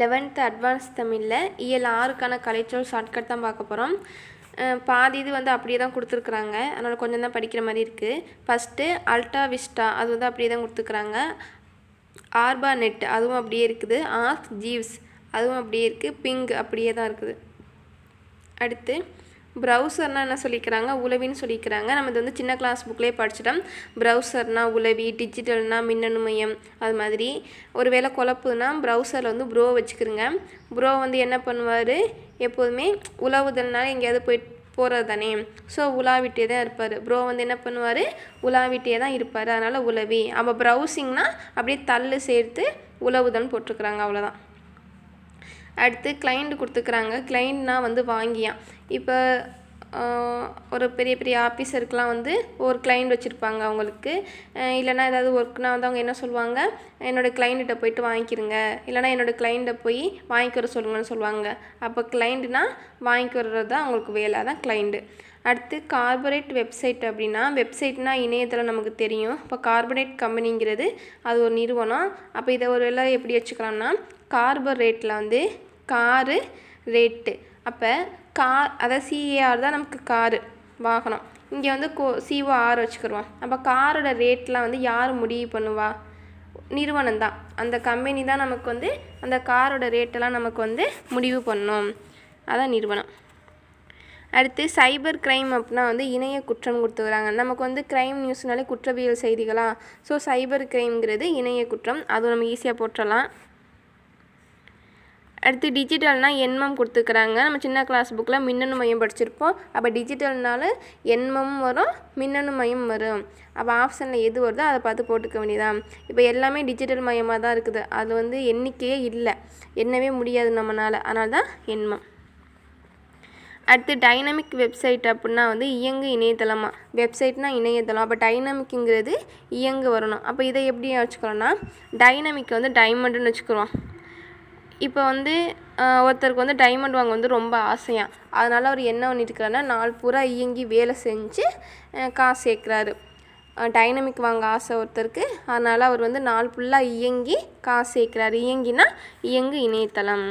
Eleventh advance தமிழில் இயல் ஆறுக்கான கலைச்சொல் shortcut தான் பார்க்க போகிறோம் பாதி இது வந்து அப்படியே தான் கொடுத்துருக்குறாங்க. அதனால் கொஞ்சம் தான் படிக்கிற மாதிரி இருக்குது ஃபஸ்ட்டு அல்டா விஸ்டா அது வந்து அப்படியே தான் கொடுத்துருக்குறாங்க. ஆர்பா நெட் அதுவும் அப்படியே இருக்குது. ஆஸ் ஜீவ்ஸ் அதுவும் அப்படியே இருக்குது பிங்க் அப்படியே தான் இருக்குது. அடுத்து ப்ரௌசர்னால் என்ன சொல்லிக்கிறாங்க? உளவின்னு சொல்லிக்கிறாங்க. நம்ம இது வந்து சின்ன கிளாஸ் புக்லேயே படிச்சிட்டோம். ப்ரௌசர்னால் உளவி டிஜிட்டல்னா மின்னணு மையம் அது மாதிரி. ஒரு வேளை குழப்புனா ப்ரௌசரில் வந்து ப்ரோ வச்சுக்கிறோங்க ப்ரோ வந்து என்ன பண்ணுவார்? எப்போதுமே உழவுதல்னால எங்கேயாவது போயிட்டு போகிறது தானே ஸோ உலாவிட்டே தான் இருப்பார். ப்ரோ வந்து என்ன பண்ணுவார்? உலாவிட்டே தான் இருப்பார். அதனால் உளவி. அப்போ ப்ரௌசிங்னால் அப்படியே தள்ளு சேர்த்து உழவுதல்னு போட்டிருக்குறாங்க. அவ்வளோதான் அடுத்து கிளைண்ட் கொடுத்துக்குறாங்க. கிளைண்ட்னா வந்து வாங்கியான் இப்போ ஒரு பெரிய பெரிய ஆஃபீஸருக்கெலாம் வந்து ஒரு கிளைண்ட் வச்சுருப்பாங்க அவங்களுக்கு. இல்லைனா ஏதாவது ஒர்க்னா வந்து அவங்க என்ன சொல்லுவாங்க? என்னோடய கிளைண்ட்டை போயிட்டு வாங்கிக்கிறங்க இல்லைனா என்னோடய கிளைண்ட்டை போய் வாங்கிக்க வர சொல்லுங்கன்னு சொல்லுவாங்க. அப்போ கிளைண்ட்னா வாங்கிக்க வர்றது தான் அவங்களுக்கு வேலை. தான் கிளைண்ட்டு அடுத்து கார்பரேட் வெப்சைட் அப்படின்னா வெப்சைட்னா இணையத்தில் நமக்கு தெரியும். இப்போ கார்பரேட் கம்பெனிங்கிறது அது ஒரு நிறுவனம். அப்போ இதை ஒரு வேலை எப்படி வச்சுக்கலாம்னா கார்பரேட்டில் வந்து காரு ரேட்டு அப்போ கார் அதாவது சிஏஆர் தான் நமக்கு காரு வாகனம். இங்கே வந்து கோ சிஓஆர் வச்சுக்கிடுவோம் அப்போ காரோட ரேட்லாம் வந்து யார் முடிவு பண்ணுவா? நிறுவனம் தான். அந்த கம்பெனி தான் நமக்கு வந்து அந்த காரோட ரேட்டெல்லாம் நமக்கு வந்து முடிவு பண்ணும். அதான் நிறுவனம். அடுத்து சைபர் க்ரைம் அப்படின்னா வந்து இணைய குற்றம் கொடுத்துக்கிறாங்க. நமக்கு வந்து க்ரைம் நியூஸ்னாலே குற்றவியல் செய்திகளா? ஸோ சைபர் க்ரைம்ங்கிறது இணைய குற்றம். அதுவும் நம்ம ஈஸியாக போட்டுடலாம் அடுத்து டிஜிட்டல்னால் எண்மம் கொடுத்துக்கிறாங்க நம்ம சின்ன கிளாஸ் புக்கில் மின்னணு மையம் படிச்சிருப்போம். அப்போ டிஜிட்டல்னால எண்மமும் வரும் மின்னணு மையம் வரும். அப்போ ஆப்ஷனில் எது வருதோ அதை பார்த்து போட்டுக்க வேண்டியதான் இப்போ எல்லாமே டிஜிட்டல் மயமாக தான் இருக்குது. அது வந்து எண்ணிக்கையே இல்லை. எண்ணவே முடியாது நம்மளால் அதனால தான் எண்மம் அடுத்து டைனமிக் வெப்சைட் அப்படின்னா வந்து இயங்கு இணையதளமாக வெப்சைட்னா இணையதளம். அப்போ டைனமிக்குங்கிறது இயங்கு வரணும். அப்போ இதை எப்படி வச்சுக்கிறோன்னா டைனமிக் வந்து டைமண்டுன்னு வச்சுக்கிறோம். இப்போ வந்து ஒருத்தருக்கு வந்து டைமண்ட் வாங்க வந்து ரொம்ப ஆசையாக அதனால் அவர் என்ன பண்ணிட்டுருக்காருன்னா நாள் பூரா இயங்கி வேலை செஞ்சு காசு சேர்க்குறாரு. டைனமிக் வாங்க ஆசை ஒருத்தருக்கு. அதனால் அவர் வந்து நாள் ஃபுல்லாக இயங்கி காசு சேர்க்குறாரு. இயங்கினா இயங்கு இணையதளம்.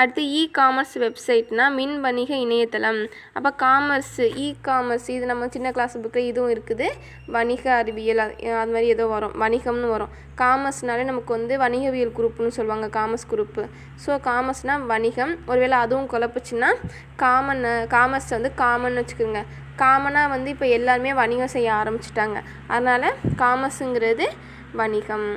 அடுத்து இ காமர்ஸ் வெப்சைட்னா மின் வணிக இணையதளம். அப்போ காமர்ஸு இ காமர்ஸ் இது நம்ம சின்ன கிளாஸ் புக்கில் இதுவும் இருக்குது. வணிக அறிவியல் அது மாதிரி ஏதோ வரும். வணிகம்னு வரும். காமர்ஸ்னாலே நமக்கு வந்து வணிகவியல் குரூப்னு சொல்லுவாங்க காமர்ஸ் குரூப்பு. ஸோ காமர்ஸ்னால் வணிகம். ஒருவேளை அதுவும் குழப்பிச்சுன்னா காமன் காமர்ஸ் வந்து காமன் வச்சுக்கோங்க. காமனாக வந்து இப்போ எல்லாருமே வணிகம் செய்ய ஆரம்பிச்சிட்டாங்க. அதனால் காமர்ஸுங்கிறது வணிகம்.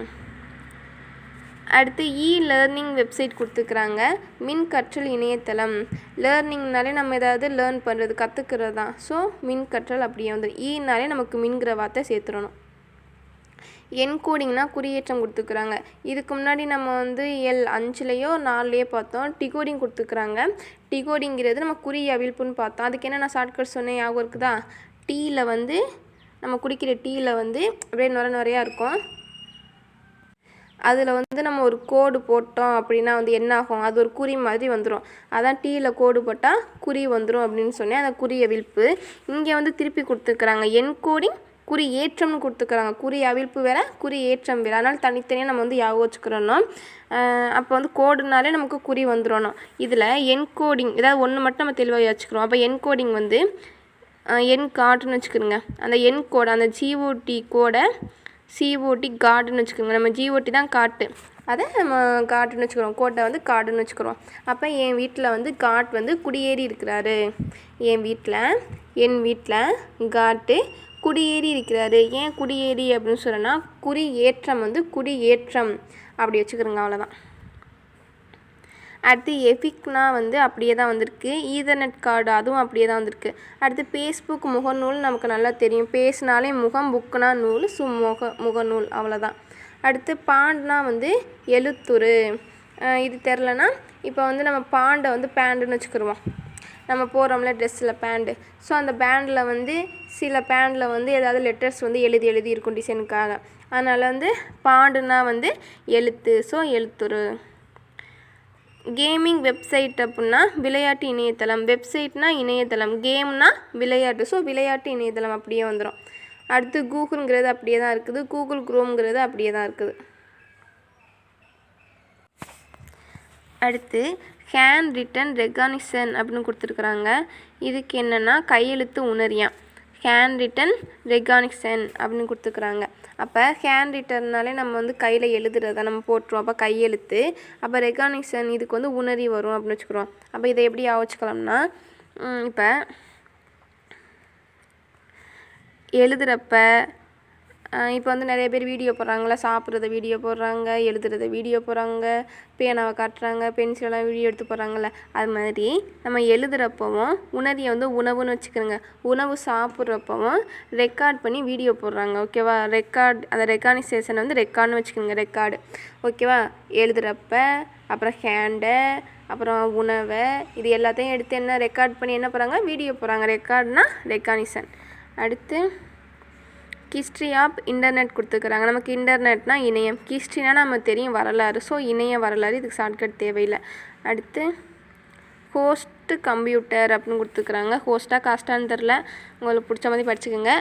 அடுத்து இ லேர்னிங் வெப்சைட் கொடுத்துக்கிறாங்க மின் கற்றல் இணையதளம். லேர்னிங்னாலே நம்ம ஏதாவது லேர்ன் பண்ணுறது கற்றுக்கிறது தான் ஸோ மின் கற்றல் அப்படியே வந்து ஈனாலே நமக்கு மின்கிற வார்த்தை சேர்த்துடணும். என்கோடிங்னா குறியேற்றம் கொடுத்துக்கிறாங்க இதுக்கு முன்னாடி நம்ம வந்து எல் அஞ்சுலேயோ நாலுலேயோ பார்த்தோம். டிகோடிங் கொடுத்துக்கிறாங்க டிகோடிங்கிறது நம்ம குறிய அவிழ்ப்புன்னு பார்த்தோம். அதுக்கு என்ன நான் ஷார்ட்கட் சொன்னேன் ஞாபகம் இருக்குதா? டீயில் வந்து நம்ம குடிக்கிற டீயில் வந்து அப்படியே நுர நுறையா இருக்கும். அதில் வந்து நம்ம ஒரு கோடு போட்டோம் அப்படின்னா வந்து என்ன ஆகும்? அது ஒரு குறி மாதிரி வந்துடும் அதான் டீயில் கோடு போட்டால் குறி வந்துடும் அப்படின்னு சொன்னேன். அந்த குறிய விழிப்பு இங்கே வந்து திருப்பி கொடுத்துருக்குறாங்க. என் கோடிங் குறி ஏற்றம்னு கொடுத்துக்கிறாங்க குறி அவிழ்ப்பு வேறு குறி ஏற்றம் வேறு. அதனால் தனித்தனியாக நம்ம வந்து ஞாபகம் வச்சுக்கிறோம் அப்போ வந்து கோடுனாலே நமக்கு குறி வந்துடணும் இதில் என்கோடிங் ஏதாவது ஒன்று மட்டும் நம்ம தெளிவாக வச்சுக்கிறோம். அப்போ என்கோடிங் வந்து என் காட்டுன்னு வச்சுக்கிறோங்க. அந்த என் கோடை அந்த ஜிஓடி கோடை சிஓடி கார்டுன்னு வச்சுக்கோங்க. நம்ம ஜிஓடி தான் காட்டு. அதை நம்ம காட்டுன்னு வச்சுக்கிறோம். கோட்டை வந்து காடுன்னு வச்சுக்கிறோம். அப்போ என் வீட்டில் வந்து காட் வந்து குடியேறி இருக்கிறாரு. என் வீட்டில் என் வீட்டில் காட்டு குடியேறி இருக்கிறாரு. ஏன் குடியேறி அப்படின்னு சொன்னோன்னா குறி ஏற்றம் வந்து குடியேற்றம். அப்படி வச்சுக்கிறோங்க அவ்வளோதான் அடுத்து எஃபிக்னா வந்து அப்படியே தான் வந்திருக்கு. ஈதர்நெட் கார்டு அதுவும் அப்படியே தான் வந்திருக்கு. அடுத்து ஃபேஸ்புக் முகநூல் நமக்கு நல்லா தெரியும். பேசினாலே முகம் புக்குனா நூல் சு முக முகநூல் அவ்வளோதான் அடுத்து பாண்ட்னா வந்து எழுத்துரு. இது தெரிலனா இப்போ வந்து நம்ம பாண்டை வந்து பேண்டுன்னு வச்சுக்கிடுவோம் நம்ம போகிறோம்ல ட்ரெஸ்ஸில் பேண்டு. ஸோ அந்த பேண்டில் வந்து சில பேண்டில் வந்து ஏதாவது லெட்டர்ஸ் வந்து எழுதி எழுதி இருக்கும் டிசைனுக்காக அதனால் வந்து பாண்டுனா வந்து எழுத்து. ஸோ எழுத்துரு. கேமிங் வெப்சைட் அப்புடின்னா விளையாட்டு இணையதளம். வெப்சைட்னா இணையதளம். கேம்னா விளையாட்டு. ஸோ விளையாட்டு இணையதளம் அப்படியே வந்துடும் அடுத்து கூகுள்ங்கிறது அப்படியே தான் இருக்குது. கூகுள் குரோம்ங்கிறது அப்படியே தான் இருக்குது. அடுத்து ஹேண்ட் ரிட்டன் ரெகானிசன் அப்படின்னு கொடுத்துருக்குறாங்க. இதுக்கு என்னென்னா கையெழுத்து உணரியான் ஹேண்ட் ரிட்டன் ரெகானிக்சன் அப்படின்னு கொடுத்துருக்குறாங்க. அப்போ ஹேண்ட் ரிட்டர்னாலே நம்ம வந்து கையில் எழுதுறத நம்ம போட்டுருவோம். அப்போ கையெழுத்து அப்போ ரெகானிக்சன் இதுக்கு வந்து உணரி வரும் அப்படின்னு வச்சுக்கிறோம். அப்போ இதை எப்படி ஆவச்சுக்கலாம்னா இப்போ எழுதுகிறப்ப இப்போ வந்து நிறைய பேர் வீடியோ போடுறாங்களா சாப்பிட்றத வீடியோ போடுறாங்க எழுதுறத வீடியோ போடுறாங்க பேனாவை காட்டுறாங்க பென்சிலெலாம் வீடியோ எடுத்து போடுறாங்கல்ல அது மாதிரி நம்ம எழுதுகிறப்பவும் உணரியை வந்து உணவுன்னு வச்சுக்கிறோங்க உணவு சாப்பிட்றப்பவும் ரெக்கார்ட் பண்ணி வீடியோ போடுறாங்க ஓகேவா ரெக்கார்ட் அந்த ரெக்கார்டிசேஷனை வந்து ரெக்கார்ட்னு வச்சுக்கோங்க ரெக்கார்டு ஓகேவா எழுதுகிறப்ப அப்புறம் ஹேண்டை அப்புறம் உணவை இது எல்லாத்தையும் எடுத்து என்ன ரெக்கார்ட் பண்ணி என்ன போகிறாங்க வீடியோ போடுறாங்க. ரெக்கார்ட்னா ரெக்கானிசன் அடுத்து ஹிஸ்ட்ரி ஆஃப் இன்டர்நெட் கொடுத்துருக்குறாங்க. நமக்கு இன்டர்நெட்னா இணையம். ஹிஸ்ட்ரினா நம்ம தெரியும் வரலாறு. ஸோ இணைய வரலாறு இதுக்கு ஷார்ட்கட் தேவையில்லை. அடுத்து ஹோஸ்ட்டு கம்ப்யூட்டர் அப்படின்னு கொடுத்துருக்குறாங்க. ஹோஸ்ட்டாக காஸ்ட்டான்னு தெரில உங்களுக்கு பிடிச்ச மாதிரி படிச்சுக்கோங்க.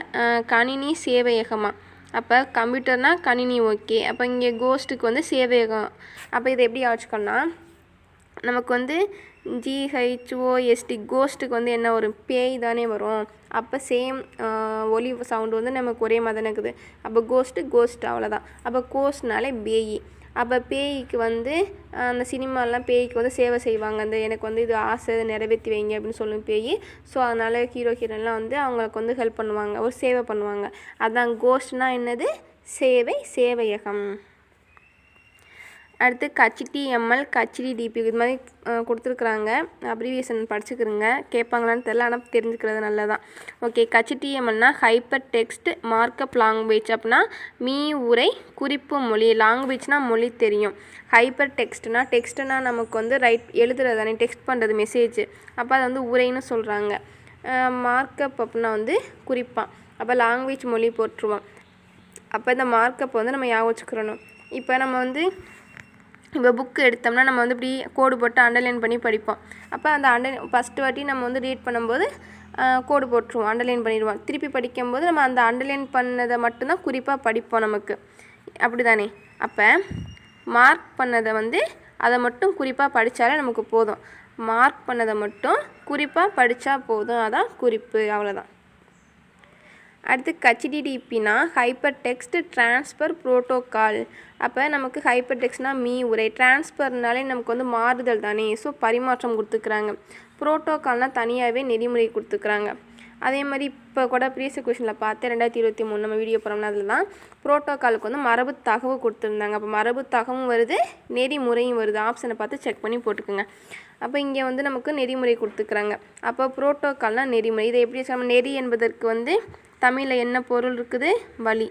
கணினி சேவையகமாக அப்போ கம்ப்யூட்டர்னா கணினி ஓகே அப்போ இங்கே கோஸ்ட்டுக்கு வந்து சேவையகம். அப்போ இதை எப்படி ஆச்சுக்கோன்னா நமக்கு வந்து ஜிஹெச்ஓஎஸ்டி கோஸ்ட்டுக்கு வந்து என்ன வரும் பேய் தானே வரும். அப்போ சேம் ஒலி சவுண்டு வந்து நமக்கு ஒரே மாதிரி தானே இருக்குது. அப்போ கோஸ்ட்டு கோஸ்ட் அவ்வளோதான் அப்போ கோஸ்ட்னாலே பேயி. அப்போ பேய்க்கு வந்து அந்த சினிமாலாம் பேய்க்கு வந்து சேவை செய்வாங்க. அந்த எனக்கு வந்து இது ஆசை நிறைவேற்றி வைங்க அப்படின்னு சொல்லும் பேய். ஸோ அதனால் ஹீரோ ஹீரோலாம் வந்து அவங்களுக்கு வந்து ஹெல்ப் பண்ணுவாங்க. ஒரு சேவை பண்ணுவாங்க. அதான் கோஸ்ட்னால் என்னது? சேவை சேவையகம். அடுத்து கச்சிடிஎம்எல் கச்சிடி டிபி. இது மாதிரி கொடுத்துருக்குறாங்க. அப்ரிவியேஷன் படிச்சுக்கிறோங்க கேட்பாங்களான்னு தெரில ஆனால் தெரிஞ்சுக்கிறது நல்லதான் ஓகே கச்சிடிஎம்எல்னா ஹைப்பர் டெக்ஸ்ட் மார்க்கப் லாங்குவேஜ் அப்படின்னா மீ உரை குறிப்பு மொழி. லாங்குவேஜ்னால் மொழி தெரியும். ஹைப்பர் டெக்ஸ்ட்னா டெக்ஸ்ட்னா நமக்கு வந்து ரைட் எழுதுறது தானே டெக்ஸ்ட் பண்ணுறது மெசேஜ் அப்போ அதை வந்து உரைன்னு சொல்கிறாங்க மார்க்கப் அப்படின்னா வந்து குறிப்பான் அப்போ லாங்குவேஜ் மொழி போட்டுருவோம் அப்போ இந்த மார்க்கப் வந்து நம்ம ஞாபகம் வச்சுக்கிறணும். இப்போ நம்ம வந்து இப்போ புக்கு எடுத்தோம்னா நம்ம வந்து இப்படி கோடு போட்டு அண்டர்லைன் பண்ணி படிப்போம். அப்போ அந்த அண்டர் ஃபஸ்ட்டு வாட்டி நம்ம வந்து ரீட் பண்ணும்போது கோடு போட்டுருவோம் அண்டர்லைன் பண்ணிடுவோம். திருப்பி படிக்கும்போது நம்ம அந்த அண்டர்லைன் பண்ணதை மட்டும்தான் குறிப்பாக படிப்போம் நமக்கு. அப்படி தானே அப்போ மார்க் பண்ணதை வந்து அதை மட்டும் குறிப்பாக படித்தாலே நமக்கு போதும். மார்க் பண்ணதை மட்டும் குறிப்பாக படித்தா போதும். அதான் குறிப்பு. அவ்வளோதான் அடுத்து ஹச்டிடிபினா ஹைப்பர் டெக்ஸ்ட் ட்ரான்ஸ்ஃபர் ப்ரோட்டோக்கால் அப்போ நமக்கு ஹைப்பர் டெக்ஸ்ட்னா மீ உரை. ட்ரான்ஸ்ஃபர்னாலே நமக்கு வந்து மாறுதல் தானே? ஸோ பரிமாற்றம் கொடுத்துக்கிறாங்க. ப்ரோட்டோக்கால்னால் தனியாகவே நெறிமுறை கொடுத்துக்கிறாங்க. அதே மாதிரி இப்போ கூட ப்ரீவியஸ் கொஷனில் பார்த்து ரெண்டாயிரத்தி இருபத்தி மூணு நம்ம வீடியோ போகிறோம்னா அதில் தான் ப்ரோட்டோகாலுக்கு வந்து மரபு தகவு கொடுத்துருந்தாங்க. அப்போ மரபு தகவும் வருது நெறிமுறையும் வருது. ஆப்ஷனை பார்த்து செக் பண்ணி போட்டுக்கோங்க. அப்போ இங்கே வந்து நமக்கு நெறிமுறை கொடுத்துக்கிறாங்க. அப்போ ப்ரோட்டோக்கால்னால் நெறிமுறை. இதை எப்படி நம்ம நெறி என்பதற்கு வந்து தமிழில் என்ன பொருள் இருக்குது? வலி.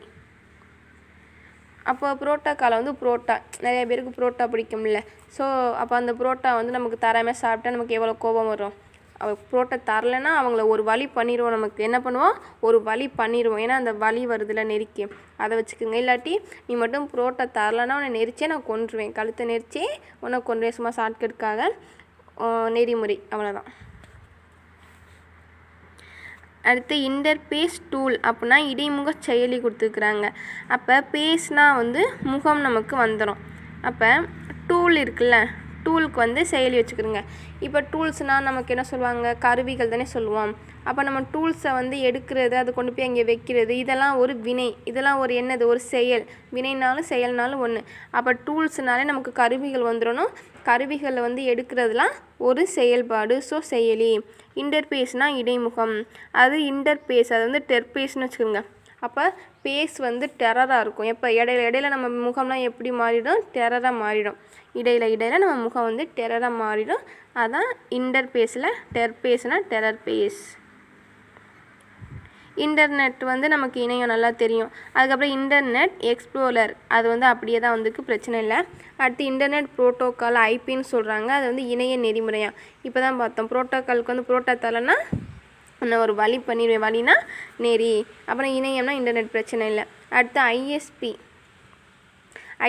அப்போ புரோட்டாக்கால வந்து புரோட்டா. நிறைய பேருக்கு புரோட்டா பிடிக்கும்ல. ஸோ அப்போ அந்த புரோட்டா வந்து நமக்கு தராமல் சாப்பிட்டா நமக்கு எவ்வளோ கோபம் வரும்? அவள் புரோட்டா தரலைன்னா அவங்கள ஒரு வழி பண்ணிடுவோம் நமக்கு. என்ன பண்ணுவோம்? ஒரு வழி பண்ணிடுவோம் ஏன்னா அந்த வழி வருதுல நெருக்கி. அதை வச்சுக்கோங்க. இல்லாட்டி நீ மட்டும் புரோட்டா தரலைன்னா உன்னை நெரிச்சே நான் கொன்றுவேன். கழுத்தை நெரிச்சே உன்னை கொன்றுவேன். சும்மா ஷார்ட்கட்டுக்காக நெறிமுறை. அவ்வளோதான் அடுத்து இன்டர்பேஸ் டூல் அப்படின்னா இடைமுக செயலி கொடுத்துருக்குறாங்க. அப்போ பேஸ்னால் வந்து முகம் நமக்கு வந்துடும் அப்போ டூல் இருக்குல்ல டூலுக்கு வந்து செயலி வச்சுக்கிறோங்க இப்போ டூல்ஸ்னால் நமக்கு என்ன சொல்லுவாங்க? கருவிகள் தானே சொல்லுவோம். அப்போ நம்ம டூல்ஸை வந்து எடுக்கிறது அதை கொண்டு போய் அங்கே வைக்கிறது இதெல்லாம் ஒரு வினை இதெல்லாம் ஒரு என்னது? ஒரு செயல். வினைனாலும் செயல்னாலும் ஒன்று அப்போ டூல்ஸ்னாலே நமக்கு கருவிகள் வந்துடணும் கருவிகளை வந்து எடுக்கிறதுலாம் ஒரு செயல்பாடு ஸோ செயலி. இன்டர்பேஸ்னால் இடைமுகம். அது இன்டர்பேஸ் அது வந்து டெர்பேஸ்னு வச்சுக்கோங்க. அப்போ பேஸ் வந்து டெரராக இருக்கும். எப்போ? இடையில இடையில நம்ம முகம்லாம் எப்படி மாறிடும்? டெரராக மாறிடும். இடையில இடையில நம்ம முகம் வந்து டெரராக மாறிடும். அதான் இன்டர்பேஸில் டெர்பேஸ்னால் டெரர் பேஸ் இன்டர்நெட் வந்து நமக்கு இணையம் நல்லா தெரியும். அதுக்கப்புறம் இன்டர்நெட் எக்ஸ்ப்ளோரர். அது வந்து அப்படியே தான் வந்துருக்கு பிரச்சனை இல்லை. அடுத்து இன்டர்நெட் ப்ரோட்டோக்கால் ஐபின்னு சொல்கிறாங்க அது வந்து இணைய நெறிமுறையாக இப்போ தான் பார்த்தோம். ப்ரோட்டோக்காலுக்கு வந்து ப்ரோட்டோ தரலைன்னா நான் ஒரு வழி பண்ணிடுவேன் வழினா நெறி. அப்புறம் இணையம்னா இன்டர்நெட் பிரச்சனை இல்லை. அடுத்து ஐஎஸ்பி.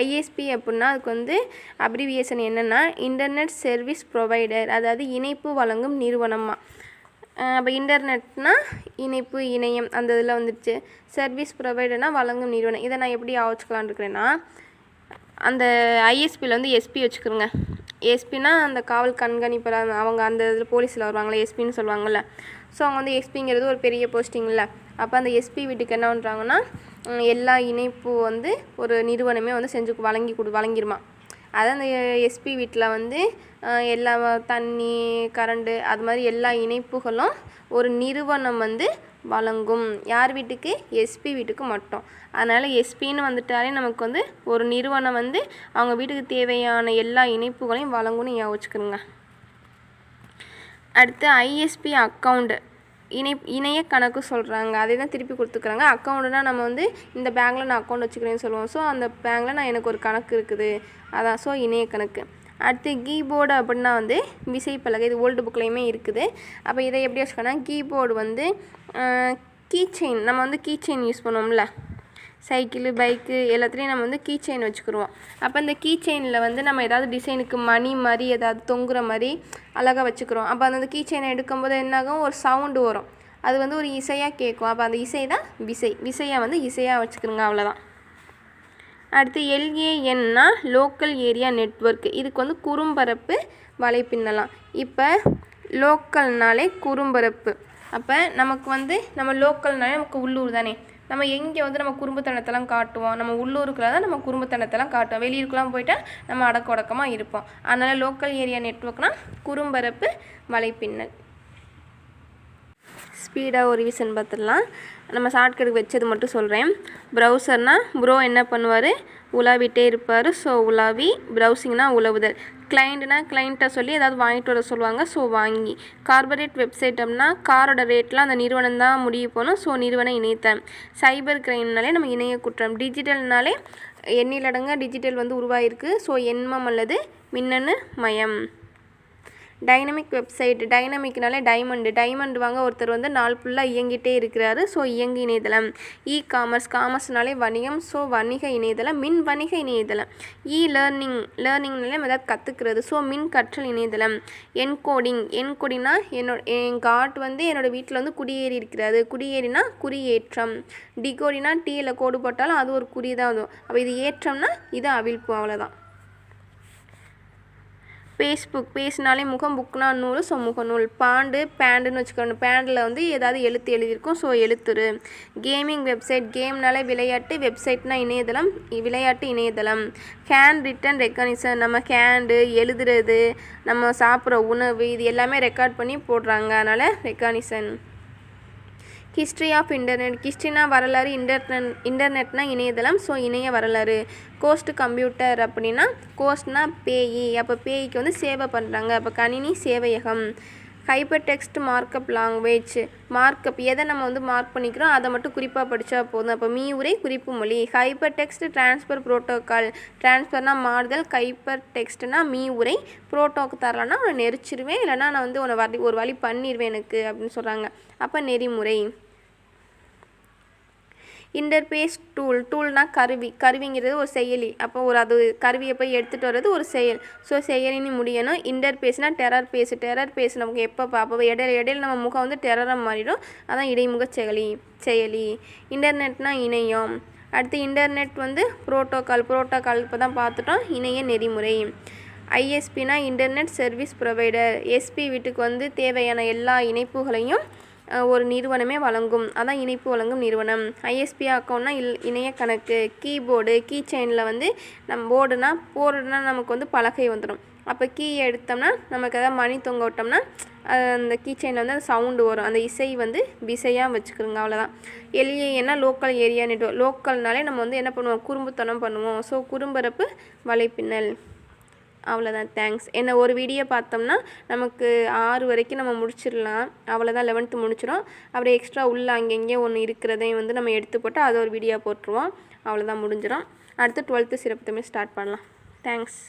ஐஎஸ்பி அப்படின்னா அதுக்கு வந்து அப்ரிவியேஷன் என்னென்னா இன்டர்நெட் சர்வீஸ் ப்ரொவைடர். அதாவது இணைப்பு வழங்கும் நிறுவனமாக அப்போ இன்டர்நெட்னா இணைப்பு இணையம் அந்த இதில் வந்துடுச்சு. சர்வீஸ் ப்ரொவைடர்னால் வழங்கும் நிறுவனம். இதை நான் எப்படி ஆவச்சுக்கலான்னு இருக்கிறேன்னா அந்த ஐஎஸ்பியில் வந்து எஸ்பி வச்சுக்கிறோங்க எஸ்பினா அந்த காவல் கண்காணிப்பர் அவங்க அந்த இதில் போலீஸில் வருவாங்களே எஸ்பின்னு சொல்லுவாங்கள்ல ஸோ அவங்க வந்து எஸ்பிங்கிறது ஒரு பெரிய போஸ்டிங்கில் அப்போ அந்த எஸ்பி வீட்டுக்கு என்ன பண்ணுறாங்கன்னா எல்லா இணைப்பு வந்து ஒரு நிறுவனமே வந்து செஞ்சு வழங்கி கொடு வழங்கிருமா. அதான் அந்த எஸ்பி வீட்டில் வந்து எல்லா தண்ணி கரண்டு அது மாதிரி எல்லா இணைப்புகளும் ஒரு நிறுவனம் வந்து வழங்கும். யார் வீட்டுக்கு? எஸ்பி வீட்டுக்கு மட்டும். அதனால் எஸ்பின்னு வந்துட்டாலே நமக்கு வந்து ஒரு நிறுவனம் வந்து அவங்க வீட்டுக்கு தேவையான எல்லா இணைப்புகளையும் வழங்கும்னு ஞாபகம் அடுத்து ஐஎஸ்பி அக்கௌண்ட் இணை இணைய கணக்கு சொல்கிறாங்க அதே தான் திருப்பி கொடுத்துக்குறாங்க. அக்கௌண்ட்டுனா நம்ம வந்து இந்த பேங்க்கில் நான் அக்கௌண்ட் வச்சுக்கிறேன்னு சொல்லுவோம். ஸோ அந்த பேங்க்கில் நான் எனக்கு ஒரு கணக்கு இருக்குது. அதான் ஸோ இணைய கணக்கு. அடுத்து கீபோர்டு அப்படின்னா வந்து விசைப்பலகை இது ஓல்டு புக்லேயுமே இருக்குது. அப்போ இதை எப்படி வச்சுக்கோன்னா கீபோர்டு வந்து கீ செயின் நம்ம வந்து கீ செயின் யூஸ் பண்ணுவோம்ல. சைக்கிளு பைக்கு எல்லாத்துலேயும் நம்ம வந்து கீ செயின் வச்சுக்கிருவோம். அப்போ இந்த கீ செயினில் வந்து நம்ம ஏதாவது டிசைனுக்கு மணி மாதிரி ஏதாவது தொங்குற மாதிரி அழகாக வச்சுக்கிறோம் அப்போ அந்த கீ செயினை எடுக்கும்போது என்னாகும்? ஒரு சவுண்டு வரும். அது வந்து ஒரு இசையாக கேட்கும். அப்போ அந்த இசை தான் விசை. விசையாக வந்து இசையாக வச்சுக்கிறோங்க அவ்வளோதான் அடுத்து எல்ஏஎன்னா லோக்கல் ஏரியா நெட்வொர்க் இதுக்கு வந்து குறும்பரப்பு வலைப்பின்னலாம். இப்போ லோக்கல்னாலே குறும்பரப்பு. அப்போ நமக்கு வந்து நம்ம லோக்கல்னாலே நமக்கு உள்ளூர் தானே. நம்ம எங்கே வந்து நம்ம குறும்புத்தனத்தெல்லாம் காட்டுவோம் நம்ம உள்ளூருக்குள்ள தான் நம்ம குறும்புத்தனத்தெல்லாம் காட்டுவோம். வெளியூருக்குலாம் போயிட்டால் நம்ம அடக்க உடக்கமாக இருப்போம். அதனால் லோக்கல் ஏரியா நெட்ஒர்க்னால் குறும்பரப்பு வலைப்பின்னல் ஸ்பீடாக ஒரு ரிவிஷன் பார்த்துடலாம். நம்ம ஷார்ட்கட்டுக்கு வச்சது மட்டும் சொல்கிறேன் ப்ரௌசர்னால் ப்ரோ என்ன பண்ணுவார்? உலாவிட்டே இருப்பார். ஸோ உலாவி ப்ரௌசிங்னா உலவுதல். கிளைண்ட்னா கிளைண்ட்டை சொல்லி ஏதாவது வாங்கிட்டு வர சொல்லுவாங்க. ஸோ வாங்கி. கார்பரேட் வெப்சைட் அப்படின்னா காரோட ரேட்லாம் அந்த நிறுவனம் தான் முடிவு போகணும். ஸோ நிறுவன இணையத்தளம் சைபர் கிரைம்னாலே நம்ம இணைய குற்றம். டிஜிட்டல்னாலே எண்ணிலடங்க டிஜிட்டல் வந்து உருவாயிருக்கு. ஸோ எண்மம் அல்லது மின்னணு மயம். டைனமிக் வெப்சைட் டைனமிக்னாலே டைமண்டு டைமண்ட் வாங்க ஒருத்தர் வந்து நாள் ஃபுல்லாக இயங்கிட்டே இருக்கிறாரு. ஸோ இயங்கு இணையதளம். இ காமர்ஸ் காமர்ஸ்னாலே வணிகம். ஸோ வணிக இணையதளம் மின் வணிக இணையதளம். இ லேர்னிங் லேர்னிங்னாலே ஏதாவது கற்றுக்கிறது ஸோ மின் கற்றல் இணையதளம். என்கோடிங் என்கோடினா என்னோட என் காட் வந்து என்னோடய வீட்டில் வந்து குடியேறி இருக்கிறாரு. குடியேறினா குறியேற்றம். டிகோடினா டீயில் கோடு போட்டாலும் அது ஒரு குறி தான். வரும் அப்போ இது ஏற்றம்னா இது அவிழ்ப்பு. அவ்வளோதான் ஃபேஸ்புக் பேசினாலே முகம் புக்னா நூல் ஸோ முகநூல். பாண்டு பேண்டுன்னு வச்சுக்கணும் பேண்டில் வந்து ஏதாவது எழுத்து எழுதியிருக்கும் ஸோ எழுத்துரு. கேமிங் வெப்சைட் கேம்னாலே விளையாட்டு வெப்சைட்னா இணையதளம் விளையாட்டு இணையதளம். ஹேண்ட் ரிட்டன் ரெக்கனிசன் நம்ம ஹேண்டு எழுதுறது நம்ம சாப்பிட்ற உணவு இது எல்லாமே ரெக்கார்ட் பண்ணி போடுறாங்க. அதனால் ரெக்கானிசன் ஹிஸ்ட்ரி ஆஃப் இன்டர்நெட் ஹிஸ்ட்ரினா வரலாறு இன்டர்நெட் இன்டர்நெட்னா இணையதளம் ஸோ இணைய வரலாறு கோஸ்ட் கம்ப்யூட்டர் அப்படின்னா கோஸ்ட்னா பேயி அப்போ பேய்க்கு வந்து சேவை பண்ணுறாங்க அப்போ கணினி சேவையகம் hyper text markup language markup எதை நம்ம வந்து மார்க் பண்ணிக்கிறோம் அதை மட்டும் குறிப்பாக படித்தா போதும். அப்போ மீ உரை குறிப்பு மொழி ஹைப்பர் டெக்ஸ்ட் டிரான்ஸ்ஃபர் ப்ரோட்டோக்கால் டிரான்ஸ்ஃபர்னால் மாறுதல் ஹைப்பர் டெக்ஸ்ட்னா மீ உரை ப்ரோட்டோக்கு தரலன்னா உன்னை நெரிச்சிருவேன் இல்லைன்னா நான் வந்து உன்னை வரி ஒரு வழி பண்ணிடுவேன் எனக்கு அப்படின்னு சொல்கிறாங்க அப்போ நெறிமுறை. இன்டர்பேஸ் டூல் டூல்னா கருவி கருவிங்கிறது ஒரு செயலி. அப்போ ஒரு அது கருவியை போய் எடுத்துகிட்டு வர்றது ஒரு செயல். ஸோ செயலின்னு முடியணும். இன்டர்பேஸ்னால் டெரர் பேஸ் டெரர் பேஸ் நமக்கு எப்போ பார்ப்போம்? இடையில இடையில நம்ம முகம் வந்து டெரராக மாறிடும். அதான் இடைமுக செயலி செயலி. இன்டர்நெட்னா இணையம். அடுத்து இன்டர்நெட் வந்து புரோட்டோகால் புரோட்டோகால் இப்போ தான் பார்த்துட்டோம். இணைய நெறிமுறை. ஐஎஸ்பினா இன்டர்நெட் சர்வீஸ் ப்ரொவைடர் எஸ்பி வீட்டுக்கு வந்து தேவையான எல்லா இணைப்புகளையும் ஒரு நிறுவனமே வழங்கும். அதான் இணைப்பு வழங்கும் நிறுவனம். ஐஎஸ்பி அக்கௌண்ட்னா இல் இணைய கணக்கு கீபோர்டு கீ செயினில் வந்து நம்ம போர்டுனா போர்டுனா நமக்கு வந்து பலகை வந்துடும் அப்போ கீ எடுத்தோம்னா நமக்கு எதாவது மணி தொங்க விட்டோம்னா அந்த கீ செயினில் வந்து அந்த சவுண்டு வரும். அந்த இசை வந்து பிசையாக வச்சுக்கிறோங்க அவ்வளோதான் எல்ஏன்னா லோக்கல் ஏரியா நெட்வொர்க் லோக்கல்னாலே நம்ம வந்து என்ன பண்ணுவோம்? குறும்புத்தனம் பண்ணுவோம். ஸோ குறும்பரப்பு வலைப்பின்னல். அவ்வளோதான் தேங்க்ஸ் என்ன ஒரு வீடியோ பார்த்தோம்னா நமக்கு ஆறு வரைக்கும் நம்ம முடிச்சிடலாம். அவ்வளோதான் லெவன்த்து முடிச்சிடும் அப்புறம் எக்ஸ்ட்ரா உள்ள அங்கங்கே ஒன்று இருக்கிறதையும் வந்து நம்ம எடுத்து போட்டு அதை ஒரு வீடியோ போட்டுருவோம். அவ்வளோதான் முடிஞ்சிடும் அடுத்து டுவெல்த்து சிறப்பு தமிழ் ஸ்டார்ட் பண்ணலாம். தேங்க்ஸ்